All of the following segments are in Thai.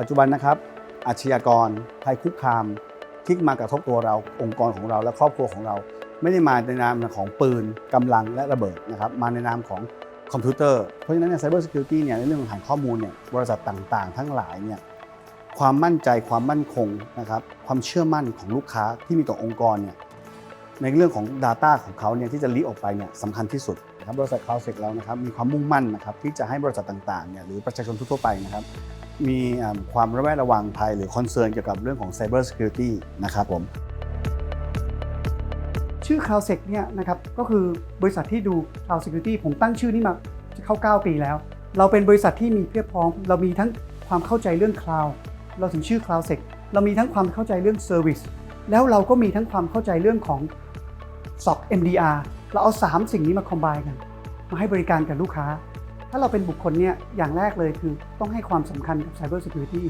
ปัจจุบันนะครับ อาชญากรภัยคุกคามที่มากระทบตัวเราองค์กรของเราและครอบครัวของเรา ไม่ได้มาในนามของปืนกำลังและระเบิดนะครับมาในนามของคอมพิวเตอร์เพราะฉะนั้นเนี่ยไซเบอร์ซิเคียวริตี้เนี่ยในเรื่องของฐานข้อมูลเนี่ยบริษัทต่างๆ ทั้งหลายเนี่ยความมั่นใจความมั่นคงนะครับความเชื่อมั่นของลูกค้าที่มีต่อองค์กรเนี่ยในเรื่องของ Data ของเขาเนี่ยที่จะลีออกไปเนี่ยสำคัญที่สุดนะครับบริษัทคลาวเซกเรานะครับมีความมุ่งมั่นนะครับที่จะให้บริษัทต่างๆเนี่ยหรือประชาชนทั่วไปนะครับ มีความระแวดระวังภัยหรือคอนเซิร์นเกี่ยวกับเรื่องของ Cyber Security นะครับผม ชื่อ CloudSec เนี่ยนะครับก็คือบริษัทที่ดู Cloud Security ผมตั้งชื่อนี้มาจะเข้า 9 ปีแล้ว เราเป็นบริษัทที่มีเพียบพร้อม เรามีทั้งความเข้าใจเรื่อง Cloud เราถึงชื่อ CloudSec เรามีทั้งความเข้าใจเรื่อง Service แล้วเราก็มีทั้งความเข้าใจเรื่องของ SOC MDR เราเอา 3 สิ่งนี้มาคอมไบกัน มาให้บริการกับลูกค้า ถ้าเราเป็นบุคคลเนี่ยอย่างแรกเลยคือต้องให้ความสำคัญกับ Cyber Security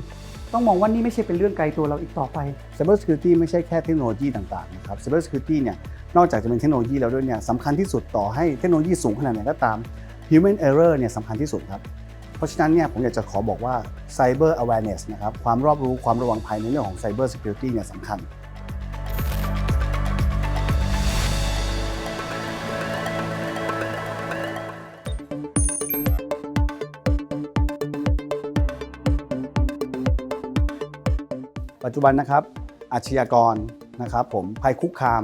ต้องมองว่านี่ไม่ใช่เป็นเรื่องไกลตัวเราอีกต่อไป Cyber Security ไม่ใช่แค่เทคโนโลยีต่างๆนะครับ Cyber Security เนี่ยนอกจากจะเป็นเทคโนโลยีแล้วด้วยเนี่ยสำคัญที่สุดต่อให้เทคโนโลยีสูงขนาดไหนก็ตาม Human Error เนี่ยสำคัญที่สุดครับเพราะฉะนั้นเนี่ยผมอยากจะขอบอกว่า Cyber Awareness นะครับความรอบรู้ความระวังภัยในเรื่องของ Cyber Security เนี่ยสำคัญ ปัจจุบันนะครับ อาชญากรนะครับ ผมภัยคุกคาม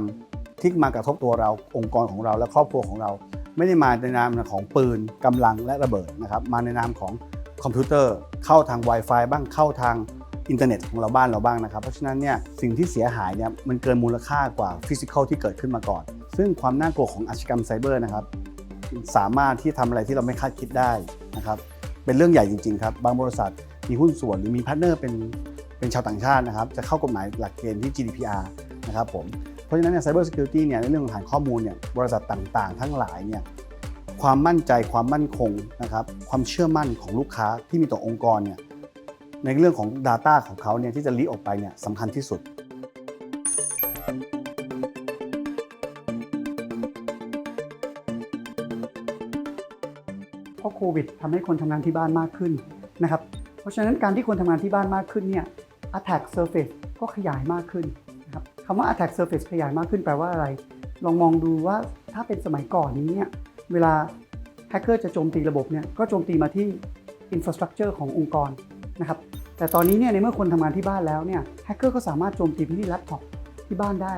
ที่มากระทบตัวเราองค์กรของเราและครอบครัวของเรา ไม่ได้มาในนามของปืนกำลังและระเบิดนะครับ มาในนามของคอมพิวเตอร์เข้าทาง Wi-Fi บ้างเข้าทางอินเทอร์เน็ตของเราบ้านเราบ้างนะครับ เพราะฉะนั้นเนี่ยสิ่งที่เสียหายเนี่ยมันเกินมูลค่ากว่าฟิสิกอลที่เกิดขึ้นมาก่อน ซึ่งความน่ากลัวของอาชญากรรมไซเบอร์นะครับ สามารถที่ทำอะไรที่เราไม่คาดคิดได้นะครับ เป็นเรื่องใหญ่จริงๆครับ บางบริษัทมีหุ้นส่วนหรือมีพาร์ทเนอร์เป็น เป็นชาวต่างชาตินะครับจะเข้ากฎหมายหลักเกณฑ์ที่ GDPR นะครับผมเพราะฉะนั้นเนี่ย Cyber Security เนี่ยในเรื่องของฐานข้อมูลเนี่ยบริษัทต่างๆ ทั้งหลายเนี่ยความมั่นใจความมั่นคงนะครับความเชื่อมั่นของลูกค้าที่มีต่อองค์กรเนี่ยในเรื่องของ Data ของเขาเนี่ยที่จะลีออกไปเนี่ยสำคัญที่สุดเพราะโควิดทำให้คนทำงานที่บ้านมากขึ้นนะครับ เพราะฉะนั้นการที่คนทำงานที่บ้านมากขึ้นเนี่ย attack surface ก็ขยายมากขึ้นนะครับคำว่า attack surface ขยายมากขึ้นแปลว่าอะไร ลองมองดูว่าถ้าเป็นสมัยก่อนนี้เนี่ยเวลาแฮกเกอร์จะโจมตีระบบเนี่ยก็โจมตีมาที่ infrastructure ขององค์กรนะครับแต่ตอนนี้เนี่ยในเมื่อคนทำงานที่บ้านแล้วเนี่ยแฮกเกอร์ก็สามารถโจมตีไปที่แล็ปท็อปที่บ้านได้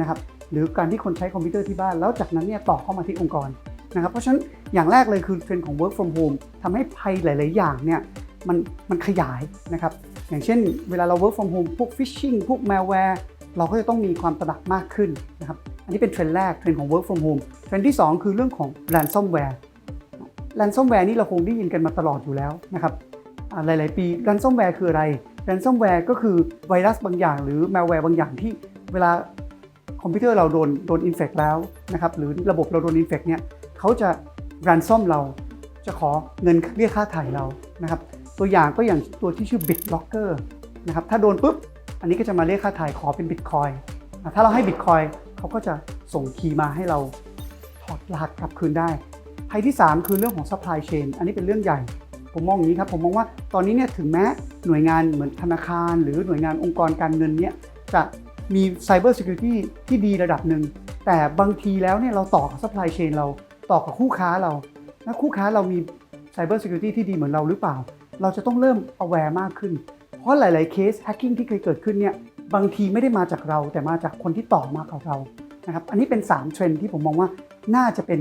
นะครับหรือการที่คนใช้คอมพิวเตอร์ที่บ้านแล้วจากนั้นเนี่ยต่อเข้ามาที่องค์กรนะครับเพราะฉะนั้นอย่างแรกเลยคือเทรนด์ของ work from home ทำให้ภัยหลาย ๆ อย่างเนี่ยมันมันขยายนะครับ อย่างเช่นเวลาเรา work from home พวก phishing พวก malware เราก็จะต้องมีความตระหนักมากขึ้นนะครับ อันนี้เป็นเทรนด์แรกเทรนด์ของ work from home เทรนด์ที่ 2 คือเรื่องของ ransomware ransomware นี่เราคงได้ยินกันมาตลอดอยู่แล้วนะครับหลาย ๆ ปี ransomware คืออะไร ransomware ก็คือไวรัสบางอย่าง หรือ malware บางอย่างที่เวลาคอมพิวเตอร์เราโดนโดน infect แล้วนะครับหรือระบบเราโดน infect เนี่ยเขาจะ ransom เราจะขอเงินเรียกค่าถ่ายเรานะครับ ตัวอย่างก็อย่างตัวที่ชื่อ BitLocker นะครับถ้าโดนปุ๊บ อันนี้ก็จะมาเรียกค่าถ่ายขอเป็น Bitcoin ถ้าเราให้ Bitcoin เขาก็จะส่งคีย์มาให้เราถอดรหัสกลับคืนได้ภัยที่ 3 คือเรื่องของ supply chain อันนี้เป็นเรื่องใหญ่ ผมมองอย่างนี้ครับ ผมมองว่าตอนนี้เนี่ยถึงแม้หน่วยงานเหมือนธนาคาร หรือหน่วยงานองค์กรการเงินเนี่ยจะมี cyber security ที่ดีระดับหนึ่ง แต่บางทีแล้วเนี่ยเราต่อกับ supply chain เราต่อกับคู่ค้าเรา และคู่ค้าเรามี cyber security ที่ดีเหมือนเราหรือเปล่า เราจะต้องเริ่ม aware มากขึ้น เพราะหลาย ๆ เคส hacking ที่เคยเกิดขึ้นเนี่ยบางทีไม่ได้มาจากเราแต่มาจากคนที่ต่อมากับเรานะครับอันนี้เป็น 3 เทรนที่ผมมองว่าน่าจะเป็น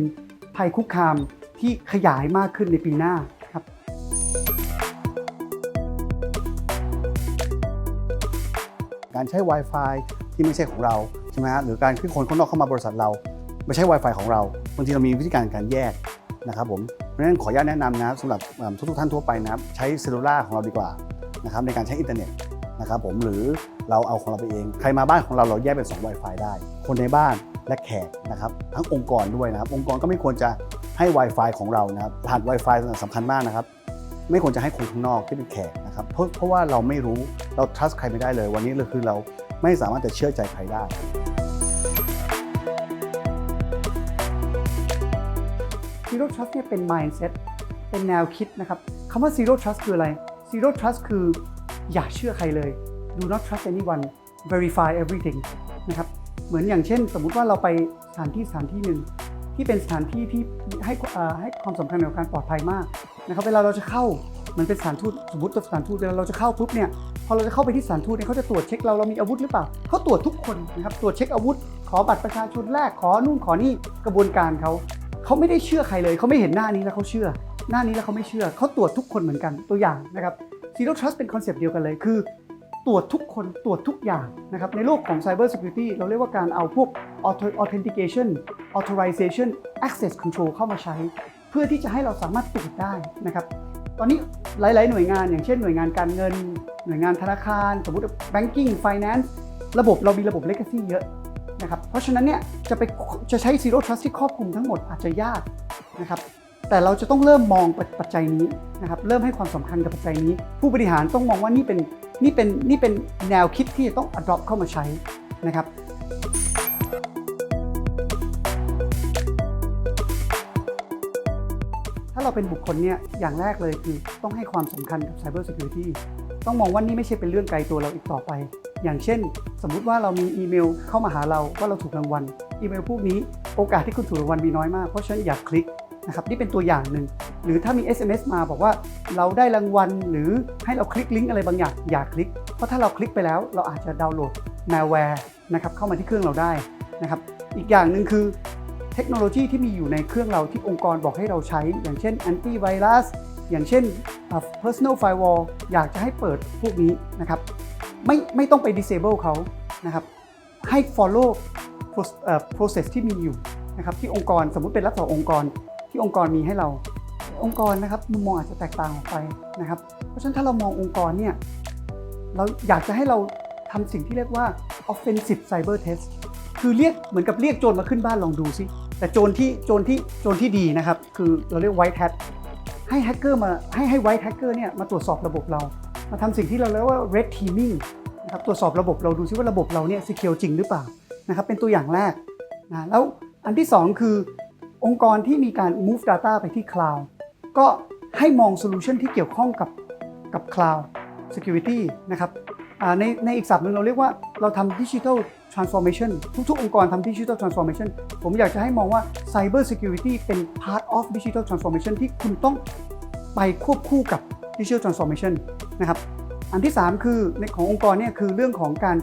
ภัยคุกคามที่ขยายมากขึ้นในปีหน้าครับการใช้ Wi-Fi ที่ไม่ใช่ของเราใช่ไหมฮะหรือการที่คนข้างนอกเข้ามาบริษัทเรา ไม่ใช่ Wi-Fi ของเราบางทีเรามีวิธีการการแยกนะครับผม ราะฉะนั้นขออนุญาตแนะนำนะสำหรับทุกๆท่านทั่วไปนะครับใช้เซลลูล่าของเราดีกว่านะครับในการใช้อินเทอร์เน็ตนะครับผมหรือเราเอาของเราไปเอง ใครมาบ้านของเราเราแยกเป็น 2 Wi-Fi ได้ คนในบ้านและแขกนะครับทั้งองค์กรด้วยนะครับ องค์กรก็ไม่ควรจะให้ Wi-Fi ของเรานะครับรหัส Wi-Fi สำคัญมากนะครับ ไม่ควรจะให้คนข้างนอกที่เป็นแขกนะครับเพราะเพราะว่าเราไม่รู้เรา trust ใครไม่ได้เลย วันนี้เราคือเราไม่สามารถจะเชื่อใจใครได้ Zero Trust เนี่ยเป็น mindset เป็นแนวคิดนะครับคำว่า Zero Trust คืออะไร Zero Trust คืออย่าเชื่อใครเลย do not trust anyone verify everything นะครับเหมือนอย่างเช่น สมมุติว่าเราไปสถานที่สถานที่หนึ่งที่เป็นสถานที่ที่ให้ให้ความสำคัญกับการปลอดภัยมากนะครับเวลาเราจะเข้ามันเป็นสถานทูตสมมติตัวสถานทูตเวลาเราจะเข้าปุ๊บเนี่ยพอเราจะเข้าไปที่สถานทูตเนี่ยเขาจะตรวจเช็คเราเรามีอาวุธหรือเปล่าเขาตรวจทุกคนนะครับตรวจเช็คอาวุธ ขอบัตรประชาชนแรกขอนู่นขอนี่กระบวนการเขา เขาไม่ได้เชื่อใครเลย เขาไม่เห็นหน้านี้แล้วเขาเชื่อ หน้านี้แล้วเขาไม่เชื่อ เขาตรวจทุกคนเหมือนกันตัวอย่างนะครับ Zero Trust เป็นคอนเซปต์เดียวกันเลยคือ ตรวจทุกคนตรวจทุกอย่างนะครับในโลกของ Cyber Security เราเรียกว่าการเอาพวก auto- authentication authorization access control เข้ามาใช้ เพื่อที่จะให้เราสามารถตรวจได้นะครับตอนนี้หลาย ๆ หน่วยงานอย่างเช่นหน่วยงานการเงิน หน่วยงานธนาคาร สมมติ banking finance ระบบเรามีระบบ legacy เยอะ นะครับเพราะฉะนั้นเนี่ยจะไปจะใช้ Zero Trust ที่ครอบคลุมทั้งหมดอาจจะยากนะครับแต่เราจะต้องเริ่มมองปัจจัยนี้นะครับเริ่มให้ความสำคัญกับปัจจัยนี้ ผู้บริหารต้องมองว่านี่เป็นนี่เป็นนี่เป็นแนวคิดที่จะต้อง adopt เข้ามาใช้นะครับถ้าเราเป็นบุคคลเนี่ยอย่างแรกเลยคือต้องให้ความสำคัญกับ Cyber Security ต้องมองว่านี่ไม่ใช่เป็นเรื่องไกลตัวเราอีกต่อไป อย่างเช่น สมมุติว่าเรามีอีเมลเข้ามาหาเราว่าเราถูกรางวัล อีเมลพวกนี้โอกาสที่คุณถูกรางวัลมีน้อยมาก เพราะฉะนั้นอย่าคลิกนะครับนี่เป็นตัวอย่างหนึ่ง หรือถ้ามี SMS มาบอกว่าเราได้รางวัล หรือให้เราคลิกลิงก์อะไรบางอย่างอย่าคลิก เพราะถ้าเราคลิกไปแล้วเราอาจจะดาวน์โหลด malware นะครับเข้ามาที่เครื่องเราได้นะครับอีกอย่างหนึ่งคือเทคโนโลยีที่มีอยู่ในเครื่องเราที่องค์กรบอกให้เราใช้ อย่างเช่นแอนตี้ไวรัสอย่างเช่นอ่า personal firewall อยากจะให้เปิดพวกนี้นะครับ ไม่ไม่ต้องไป disable เขานะครับให้ follow process ที่มีอยู่นะครับที่องค์กรสมมุติเป็นรัฐต่อองค์กรที่องค์กรมีให้เราองค์กรนะครับมุมมองอาจจะแตกต่างออกไปนะครับ เพราะฉะนั้นถ้าเรามององค์กรเนี่ยเราอยากจะให้เราทำสิ่งที่เรียกว่า offensive cyber test คือเรียกเหมือนกับเรียกโจรมาขึ้นบ้านลองดูซิแต่โจรที่โจรที่โจรที่ดีนะครับ คือเราเรียก white hat ให้แฮกเกอร์มาให้ให้ white hacker เนี่ยมาตรวจสอบระบบเรา มาทำสิ่งที่เราเรียกว่า red teaming นะครับตรวจสอบระบบเราดูซิว่าระบบเราเนี่ย secure จริงหรือเปล่านะครับเป็นตัวอย่างแรกนะแล้วอันที่ 2 คือ องค์กรที่มีการ move data ไปที่ cloud ก็ให้มองโซลูชันที่เกี่ยวข้องกับกับ cloud security นะครับในในอีกศัพท์หนึ่งเราเรียกว่าเราทำ digital transformation ทุกๆ องค์กรทำ digital transformation ผมอยากจะให้มองว่า cyber security เป็น part of digital transformation ที่คุณต้องไปควบคู่กับ digital transformation นะครับอันที่ 3 คือในขององค์กรเนี่ยคือเรื่องของการ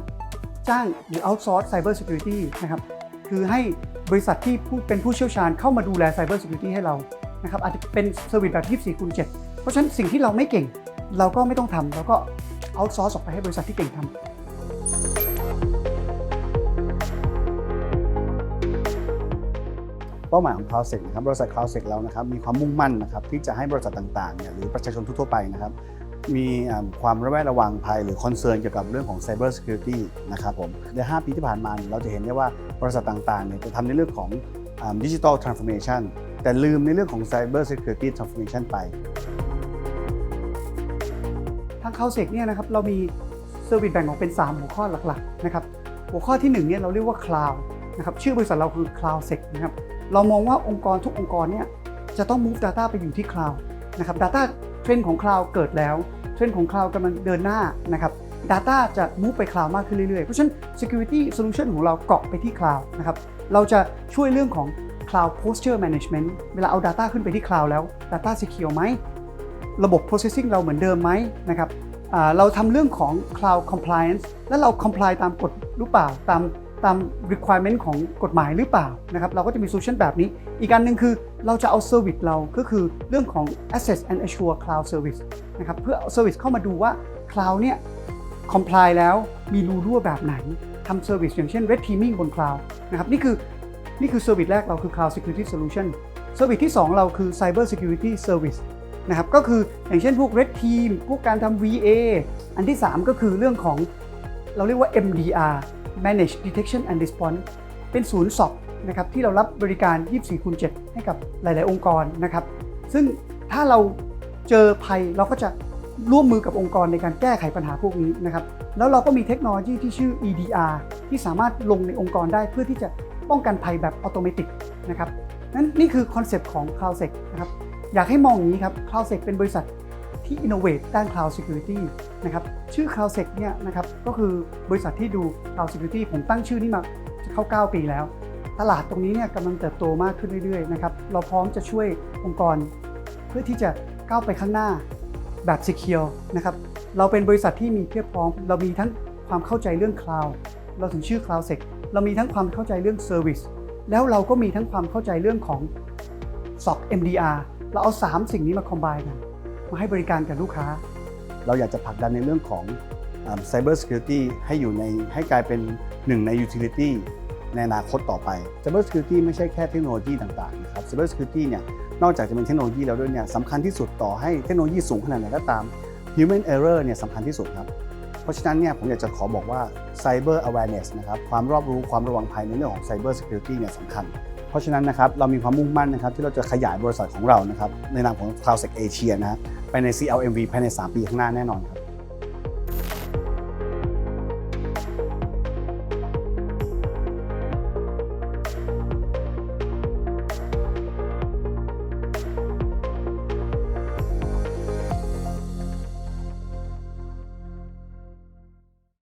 จ้างหรือ outsource cyber security นะครับคือให้บริษัทที่ผู้เป็นผู้เชี่ยวชาญเข้ามาดูแล cyber security ให้เรานะครับอาจจะเป็นเซอร์วิสแบบ 24คูณ7เพราะฉะนั้นสิ่งที่เราไม่เก่ง เราก็ไม่ต้องทำเราก็ outsource ออกไปให้บริษัทที่เก่งทำเป้าหมายของ Cloudsec นะครับบริษัท Cloudsec เรานะครับมีความมุ่งมั่นนะครับที่จะให้บริษัทต่างๆเนี่ยหรือประชาชนทั่วไปนะครับ มีความระแวดระวังภัยหรือคอนเซิร์นเกี่ยวกับเรื่องของ Cyber Security นะครับผมใน 5 ปีที่ผ่านมาเนี่ยเราจะเห็นได้ว่าบริษัทต่างๆเนี่ยจะทำในเรื่องของดิจิทัลทรานส์ฟอร์เมชันแต่ลืมในเรื่องของ Cyber Security Transformation ไป ทาง c o u s e c เนี่ยนะครับเรามีเซอร์วิสแบ่งออกเป็น 3 หัวข้อหลักๆนะครับหัวข้อที่1เนี่ยเราเรียกว่า Cloud นะครับชื่อบริษัทเราคือ CloudSec นะครับเรามองว่าองค์กรทุกองค์กรเนี่ยจะต้อง move data ไปอยู่ที่ Cloud นะครับ Data เทรนด์ของ Cloud เกิดแล้วเทรนด์ของ Cloud กำลังเดินหน้านะครับ Data จะ move ไป Cloud มากขึ้นเรื่อยๆ เพราะฉะนั้น Security Solution ของเราเกาะไปที่ Cloud นะครับเราจะช่วยเรื่องของ Cloud Posture Management เวลาเอา Data ขึ้นไปที่ Cloud แล้ว Data secure ไหมระบบ processing เราเหมือนเดิมไหมนะครับเราทำเรื่องของ cloud compliance และเรา comply ตามกฎหรือเปล่าตาม ตาม requirement ของกฎหมายหรือเปล่านะครับเราก็จะมี solution แบบนี้ อีกอันหนึ่งคือเราจะเอา service เราก็คือเรื่องของ access and assure cloud service นะครับเพื่อเอา service เข้ามาดูว่า cloud เนี่ย comply แล้วมีรูรั่วแบบไหนทำ service อย่างเช่น red teaming บน cloud นะครับนี่คือนี่คือ service แรกเราคือ cloud security solution service ที่ 2 เราคือ cyber security service นะครับก็คืออย่างเช่นพวก Red Team พวกการทำ VA อันที่ 3 ก็คือเรื่องของเราเรียกว่า MDR Manage Detection and Response เป็นศูนย์สอบนะครับที่เรารับบริการ 24คูณ7ให้กับหลาย ๆ องค์กรนะครับ ซึ่งถ้าเราเจอภัยเราก็จะร่วมมือกับองค์กรในการแก้ไขปัญหาพวกนี้นะครับ แล้วเราก็มีเทคโนโลยีที่ชื่อ EDR ที่สามารถลงในองค์กรได้เพื่อที่จะป้องกันภัยแบบอัตโนมัตินะครับนั้นนี่คือคอนเซปต์ของ CloudSec นะครับ อยากให้มองอย่างนี้ครับ CloudSec เป็นบริษัท ที่ innovate ด้าน cloud security นะครับชื่อ cloudsec เนี่ยนะครับก็คือบริษัทที่ดู cloud security ผมตั้งชื่อนี้มาจะเข้า 9 ปีแล้ว ตลาดตรงนี้เนี่ยกำลังเติบโตมากขึ้นเรื่อยๆนะครับเราพร้อมจะช่วยองค์กร เพื่อที่จะก้าวไปข้างหน้าแบบ secure นะครับเราเป็นบริษัทที่มีเพียบพร้อม เรามีทั้งความเข้าใจเรื่อง cloud เราถึงชื่อ cloudsec เรามีทั้งความเข้าใจเรื่อง service แล้วเราก็มีทั้งความเข้าใจเรื่องของ SOC MDR เราเอา 3 สิ่งนี้มา combine กัน มาให้บริการกับลูกค้า เราอยากจะผลักดันในเรื่องของอ่า Cyber Security ให้อยู่ในให้กลายเป็นหนึ่งใน Utility ในอนาคตต่อไป Cyber Security ไม่ใช่แค่เทคโนโลยีต่างๆนะครับ Cyber Security เนี่ยนอกจากจะเป็นเทคโนโลยีแล้วด้วยเนี่ยสำคัญที่สุดต่อให้เทคโนโลยีสูงขนาดไหนก็ตาม Human Error เนี่ยสำคัญที่สุดครับเพราะฉะนั้นเนี่ยผมอยากจะขอบอกว่า Cyber Awareness นะครับความรอบรู้ความระวังภัยในเรื่องของ Cyber Security เนี่ยสำคัญ ราะฉะนั้นนะครับเรามีความมุ่งมั่นนะครับที่เราจะขยายบริษัทของเรานะครับในนามของ CloudSec Asia นะไปใน CLMV ภายใน 3 ปีข้างหน้าแน่นอนครับ